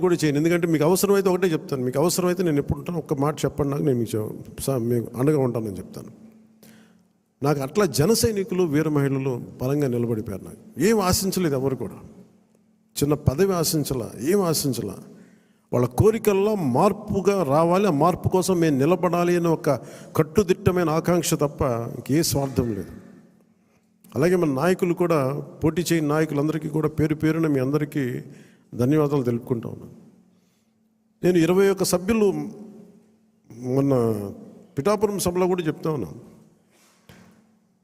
కూడా చేయను. ఎందుకంటే మీకు అవసరమైతే ఒకటే చెప్తాను. మీకు అవసరమైతే నేను ఎప్పుడు ఉంటాను ఒక్క మాట చెప్పండి నాకు. నేను మీకు మీకు అండగా ఉంటానని చెప్తాను. నాకు అట్లా జన సైనికులు వీర మహిళలు బలంగా నిలబడిపోయారు నాకు. ఏం ఆశించలేదు ఎవరు కూడా. చిన్న పదవి ఆశించలా ఏం ఆశించలా. వాళ్ళ కోరికల్లో మార్పుగా రావాలి. ఆ మార్పు కోసం మేము నిలబడాలి అనే ఒక కట్టుదిట్టమైన ఆకాంక్ష తప్ప ఇంకే స్వార్థం లేదు. అలాగే మన నాయకులు కూడా పోటీ చేయని నాయకులందరికీ కూడా పేరు పేరున మీ అందరికీ ధన్యవాదాలు తెలుపుకుంటా ఉన్నాను నేను ఇరవై ఒక్క సభ్యులు మొన్న పిఠాపురం సభలో కూడా చెప్తా ఉన్నాను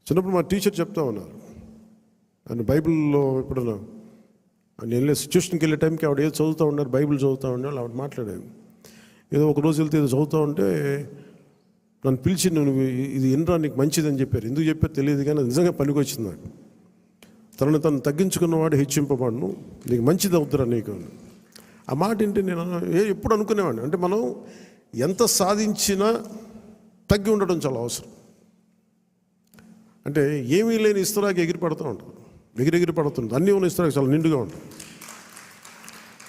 చిన్నప్పుడు మా టీచర్ చెప్తా ఉన్నారు. ఆయన బైబిల్లో ఇప్పుడు ఆయన వెళ్ళే సిచ్యువేషన్కి వెళ్ళే టైంకి ఆవిడ ఏదో చదువుతూ ఉన్నారు బైబిల్ చదువుతూ ఉన్నారు ఆవిడ మాట్లాడేది ఏదో ఒక రోజు వెళ్తే ఏదో చదువుతూ ఉంటే నన్ను పిలిచి నువ్వు ఇది ఇన్రా నీకు మంచిదని చెప్పారు. ఎందుకు చెప్పారు తెలియదు కానీ నిజంగా నిజంగా పనికొచ్చింది నాకు. తనను తను తగ్గించుకున్నవాడు హెచ్చింపబడును. నీకు మంచిది అవుతురా నీకు. ఆ మాట ఏంటి నేను ఏ ఎప్పుడు అనుకునేవాడిని? అంటే మనం ఎంత సాధించినా తగ్గి ఉండడం చాలా అవసరం. అంటే ఏమీ లేని ఇస్తరాకి ఎగిరి పడుతూ ఉంటుంది. ఎగిరెగిరి పడుతుంది అన్నీ ఉన్న ఇస్తరాకి చాలా నిండుగా ఉంటుంది.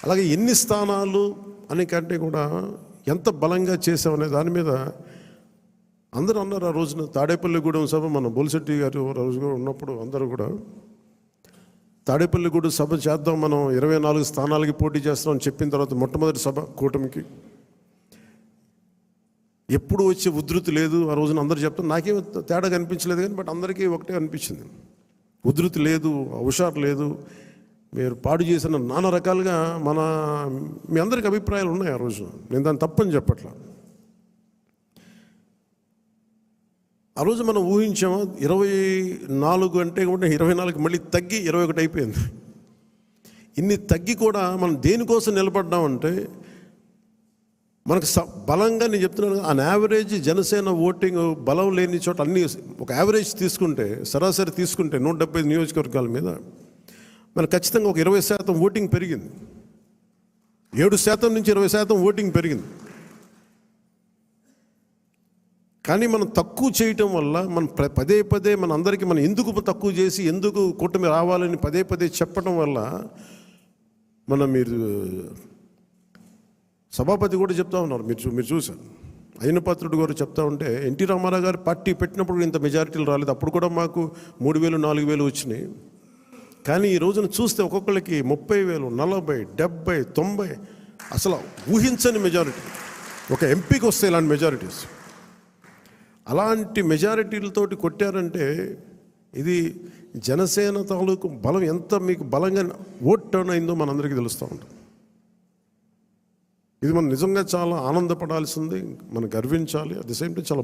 అలాగే ఎన్ని స్థానాలు అనే కంటే కూడా ఎంత బలంగా చేసామనే దాని మీద అందరూ అన్నారు ఆ రోజున. తాడేపల్లిగూడెం సభ మన బొలిశెట్టి గారు రోజు కూడా ఉన్నప్పుడు అందరూ కూడా తాడేపల్లిగూడు సభ చేద్దాం. మనం ఇరవై నాలుగు స్థానాలకి పోటీ చేస్తామని చెప్పిన తర్వాత మొట్టమొదటి సభ కూటమికి. ఎప్పుడు వచ్చే ఉధృతి లేదు. ఆ రోజున అందరూ చెప్తారు నాకేం తేడా కనిపించలేదు కానీ బట్ అందరికీ ఒకటే అనిపించింది. ఉధృతి లేదు హుషారు లేదు. మీరు పాడు చేసిన నానా రకాలుగా మన మీ అందరికి అభిప్రాయాలు ఉన్నాయి ఆ రోజు. నేను దాన్ని తప్పని చెప్పట్లా. ఆ రోజు మనం ఊహించాము ఇరవై నాలుగు అంటే కూడా ఇరవై నాలుగు మళ్ళీ తగ్గి ఇరవై ఒకటి అయిపోయింది. ఇన్ని తగ్గి కూడా మనం దేనికోసం నిలబడ్డామంటే మనకు స బలంగా నేను చెప్తున్నాను అన్ యావరేజ్ జనసేన ఓటింగ్ బలం లేని చోట అన్ని ఒక యావరేజ్ తీసుకుంటే సరాసరి తీసుకుంటే నూట డెబ్బై నియోజకవర్గాల మీద మనకు ఖచ్చితంగా ఒక ఇరవై శాతం ఓటింగ్ పెరిగింది. ఏడు శాతం నుంచి ఇరవై శాతం ఓటింగ్ పెరిగింది. కానీ మనం తక్కువ చేయటం వల్ల మనం పదే పదే మన అందరికీ మనం ఎందుకు తక్కువ చేసి ఎందుకు కూటమి రావాలని పదే పదే చెప్పడం వల్ల మన మీరు సభాపతి కూడా చెప్తా ఉన్నారు. మీరు చూ- మీరు చూశారు. అయినపాత్రుడు గారు చెప్తా ఉంటే ఎన్టీ రామారావు గారు పార్టీ పెట్టినప్పుడు ఇంత మెజారిటీలు రాలేదు. అప్పుడు కూడా మాకు మూడు వేలు నాలుగు వేలు వచ్చినాయి. కానీ ఈ రోజున చూస్తే ఒక్కొక్కరికి ముప్పై వేలు నలభై డెబ్బై తొంభై అసలు ఊహించని మెజారిటీ. ఒక ఎంపీకి వస్తే ఇలాంటి మెజారిటీస్. అలాంటి మెజారిటీలతోటి కొట్టారంటే ఇది జనసేన తాలూకు బలం ఎంత మీకు బలంగా ఓట్ టర్న్ అయిందో మనందరికీ తెలుస్తూ ఉంటుంది. ఇది మనం నిజంగా చాలా ఆనందపడాల్సింది మనం గర్వించాలి అట్ ద సేమ్ టైం చాలా